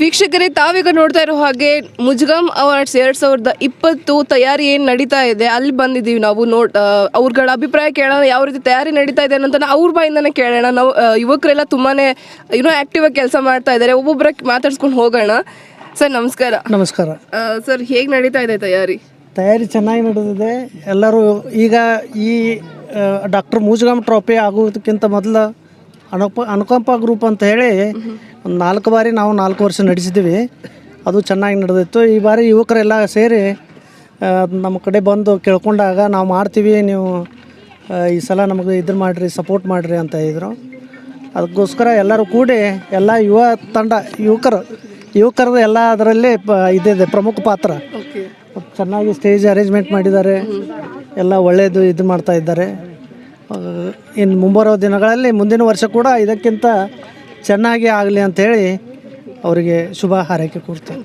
ವೀಕ್ಷಕರೇ ತಾವೀಗ ನೋಡ್ತಾ ಇರೋ ಹಾಗೆ ಮುಜಗಮ್ ಅವಾರ್ಡ್ಸ್ ಎರಡ್ ಸಾವಿರದ ಇಪ್ಪತ್ತು ತಯಾರಿ ಏನು ನಡೀತಾ ಇದೆ? ಅಲ್ಲಿ ಬಂದಿದ್ದೀವಿ ನಾವು. ನೋಡ್ ಅವ್ರಗಳ ಅಭಿಪ್ರಾಯ ಕೇಳೋಣ ಯಾವ ರೀತಿ ತಯಾರಿ ನಡೀತಾ ಇದೆ ಅನ್ನೋದನ್ನ ಅವ್ರ ಬಾಯಿಂದನೇ ಕೇಳೋಣ. ನಾವು ಯುವಕರೆಲ್ಲ ತುಂಬಾನೇ ಏನೋ ಆಕ್ಟಿವ್ ಆಗಿ ಕೆಲಸ ಮಾಡ್ತಾ ಇದ್ದಾರೆ. ಒಬ್ಬೊಬ್ಬರ ಮಾತಾಡ್ಸ್ಕೊಂಡು ಹೋಗೋಣ. ಸರ್ ನಮಸ್ಕಾರ. ನಮಸ್ಕಾರ. ಸರ್ ಹೇಗೆ ನಡೀತಾ ಇದೆ ತಯಾರಿ? ತಯಾರಿ ಚೆನ್ನಾಗಿ ನಡೆದಿದೆ. ಎಲ್ಲರೂ ಈಗ ಈ ಡಾಕ್ಟರ್ ಮೂಜಗಾಮ್ ಟ್ರೋಫಿ ಆಗೋದಕ್ಕಿಂತ ಮೊದಲು ಅನುಪ ಅನುಕಂಪ ಗ್ರೂಪ್ ಅಂತ ಹೇಳಿ ಒಂದು ನಾಲ್ಕು ಬಾರಿ ನಾವು ನಾಲ್ಕು ವರ್ಷ ನಡೆಸಿದ್ದೀವಿ. ಅದು ಚೆನ್ನಾಗಿ ನಡೆದಿತ್ತು. ಈ ಬಾರಿ ಯುವಕರೆಲ್ಲ ಸೇರಿ ನಮ್ಮ ಕಡೆ ಬಂದು ಕೇಳ್ಕೊಂಡಾಗ ನಾವು ಮಾಡ್ತೀವಿ ನೀವು ಈ ಸಲ ನಮಗೆ ಇದ್ರ ಮಾಡಿರಿ ಸಪೋರ್ಟ್ ಮಾಡಿರಿ ಅಂತ ಇದ್ರು ಅದಕ್ಕೋಸ್ಕರ ಎಲ್ಲರೂ ಕೂಡಿ ಎಲ್ಲ ಯುವ ತಂಡ ಯುವಕರು ಯುವಕರದ್ದು ಎಲ್ಲ ಅದರಲ್ಲಿ ಪ ಇದಿದೆ ಪ್ರಮುಖ ಪಾತ್ರ. ಚೆನ್ನಾಗಿ ಸ್ಟೇಜ್ ಅರೇಂಜ್ಮೆಂಟ್ ಮಾಡಿದ್ದಾರೆ. ಎಲ್ಲ ಒಳ್ಳೆಯದು ಇದು ಮಾಡ್ತಾ ಇದ್ದಾರೆ. ಇನ್ನು ಮುಂಬರೋ ದಿನಗಳಲ್ಲಿ ಮುಂದಿನ ವರ್ಷ ಕೂಡ ಇದಕ್ಕಿಂತ ಚೆನ್ನಾಗಿ ಆಗಲಿ ಅಂಥೇಳಿ ಅವರಿಗೆ ಶುಭ ಹಾರೈಕೆ ಕೊಡ್ತೇನೆ.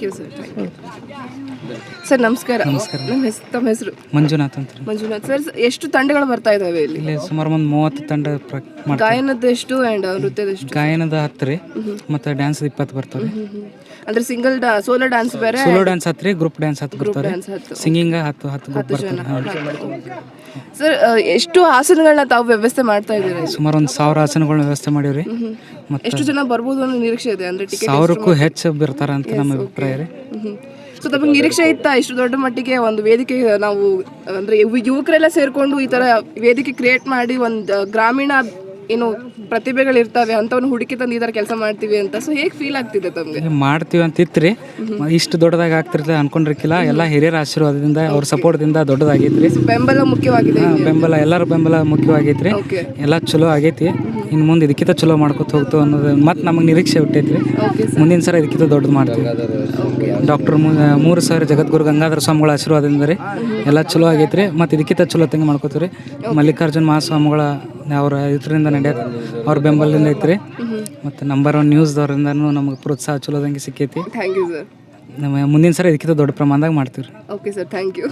ಸರ್ ನಮಸ್ಕಾರ. ನಮಸ್ಕಾರ. ನಮ್ಮ ಹೆಸರು ತಮ್ಮ ಹೆಸರು? ಮಂಜುನಾಥ್ ಅಂತ ಮಂಜುನಾಥ್ ಸರ್ ಎಷ್ಟು ತಂಡಗಳು ಬರ್ತಾ ಇದಾವೆ ಇಲ್ಲಿ? ಇಲ್ಲಿ ಸುಮಾರು ಒಂದು ಮೂವತ್ತು ತಂಡ ಪ್ರ ಮಾಡ್ತಾರೆ ಗಾಯನದ ಎಷ್ಟು ಆ್ಯಂಡ್ ನೃತ್ಯದ ಎಷ್ಟು ಗಾಯನದ ಹತ್ತು ರೀ. ಮತ್ತು ಡ್ಯಾನ್ಸ್ ಇಪ್ಪತ್ತು ಬರ್ತಾವೆ ಅಂದ್ರೆ ಸಿಂಗಲ್ ಡಾ ಸೋಲೋ ಡ್ಯಾನ್ಸ್ ಬೇರೆ? ಸೋಲೋ ಡ್ಯಾನ್ಸ್ ಹತ್ತು ರೀ ಗ್ರೂಪ್ ಡ್ಯಾನ್ಸ್ ಹತ್ತು ಬರ್ತಾರೆ ಡ್ಯಾನ್ಸ್ ಹತ್ತು. ಸಿಂಗಿಂಗ್ ಹತ್ತು ಹತ್ತು ಗ್ರೂಪ್ ಬರ್ತಾರೆ ಸರ್ ಎಷ್ಟು ಆಸನಗಳನ್ನ ತಾವು ವ್ಯವಸ್ಥೆ ಮಾಡ್ತಾ ಇದ್ದೀರಾ ಸುಮಾರು ಒಂದು ಸಾವಿರ ಆಸನಗಳನ್ನ ವ್ಯವಸ್ಥೆ ಮಾಡೀವಿ ಮತ್ತು ಎಷ್ಟು ಜನ ಬರ್ಬೋದು ಅನ್ನೋ ನಿರೀಕ್ಷೆ ಇದೆ? ಅಂದ್ರೆ ಟಿಕೆಟ್ ಸಾವಿರಕ್ಕೂ ಹೆಚ್ಚು ಬರ್ತಾರ ಅಂತ ನಮ್ಮ ಅಭಿಪ್ರಾಯ ರೀ. ಸೊ ತಮಗೆ ನಿರೀಕ್ಷೆ ಇತ್ತ ಇಷ್ಟು ದೊಡ್ಡ ಮಟ್ಟಿಗೆ ಒಂದು ವೇದಿಕೆ, ನಾವು, ಅಂದ್ರೆ ಯುವ- ಯುವಕರೆಲ್ಲ ಸೇರ್ಕೊಂಡು ಈ ತರ ವೇದಿಕೆ ಕ್ರಿಯೇಟ್ ಮಾಡಿ ಒಂದು ಗ್ರಾಮೀಣ ಏನು ಪ್ರತಿಭೆಗಳಿರ್ತವೆ ಅಂಥವನ್ನ ಹುಡುಕಿ ತಂದು ಈ ಕೆಲಸ ಮಾಡ್ತೀವಿ ಅಂತ. ಸೊ ಹೇಗೆ ಫೀಲ್ ಆಗ್ತಿದೆ ತಮಗೆ? ಮಾಡ್ತೀವಿ ಅಂತ ಇತ್ತು ಇಷ್ಟು ದೊಡ್ಡದಾಗಿ ಆಗ್ತಿರ್ಲಿಲ್ಲ ಅನ್ಕೊಂಡಿರ್ಕಿಲ್ಲ. ಎಲ್ಲ ಹಿರಿಯರ ಆಶೀರ್ವಾದದಿಂದ ಅವ್ರ ಸಪೋರ್ಟ್ದಿಂದ ದೊಡ್ಡದಾಗೈತ್ರಿ. ಬೆಂಬಲ ಮುಖ್ಯವಾಗಿದೆ ಬೆಂಬಲ ಎಲ್ಲರ ಬೆಂಬಲ ಮುಖ್ಯವಾಗೈತ್ರಿ. ಎಲ್ಲ ಚಲೋ ಆಗೈತಿ. ಇನ್ನು ಮುಂದೆ ಇದಕ್ಕಿಂತ ಚಲೋ ಮಾಡ್ಕೋತ ಹೋಗ್ತು ಅನ್ನೋದು ಮತ್ತೆ ನಮಗೆ ನಿರೀಕ್ಷೆ ಹುಟ್ಟೈತ್ರಿ. ಮುಂದಿನ ಸಲ ಇದಕ್ಕಿಂತ ದೊಡ್ಡದು ಮಾಡ್ತೀವಿ. ಡಾಕ್ಟರ್ ಮೂರು ಸಾವಿರ ಜಗದ್ಗುರು ಗಂಗಾಧರ ಸ್ವಾಮಿಗಳ ಆಶೀರ್ವಾದದಿಂದ ರೀ. ಎಲ್ಲ ಚಲೋ ಆಗೈತ್ರಿ. ಮತ್ತು ಇದಕ್ಕಿಂತ ಚಲೋ ತಂಗೆ ಮಾಡ್ಕೋತೀವಿ ರೀ ಮಲ್ಲಿಕಾರ್ಜುನ ಮಹಾಸ್ವಾಮಿಗಳ ಅವ್ರ ಇದರಿಂದ ನಡೆಯಕ್ಕೆ ಅವ್ರ ಬೆಂಬಲದಿಂದ ಐತ್ರಿ. ಮತ್ತು ನಂಬರ್ ಒನ್ ನ್ಯೂಸ್ದವ್ರಿಂದನೂ ನಮಗೆ ಪ್ರೋತ್ಸಾಹ ಚಲೋದಂಗೆ ಸಿಕ್ಕೈತಿ. ಥ್ಯಾಂಕ್ ಯು ಸರ್ ನಮ್ಮ ಮುಂದಿನ ಸಲ ಇದಕ್ಕಿಂತ ದೊಡ್ಡ ಪ್ರಮಾಣದಾಗ ಮಾಡ್ತೀವಿ ರೀ ಓಕೆ ಸರ್ ಥ್ಯಾಂಕ್ ಯು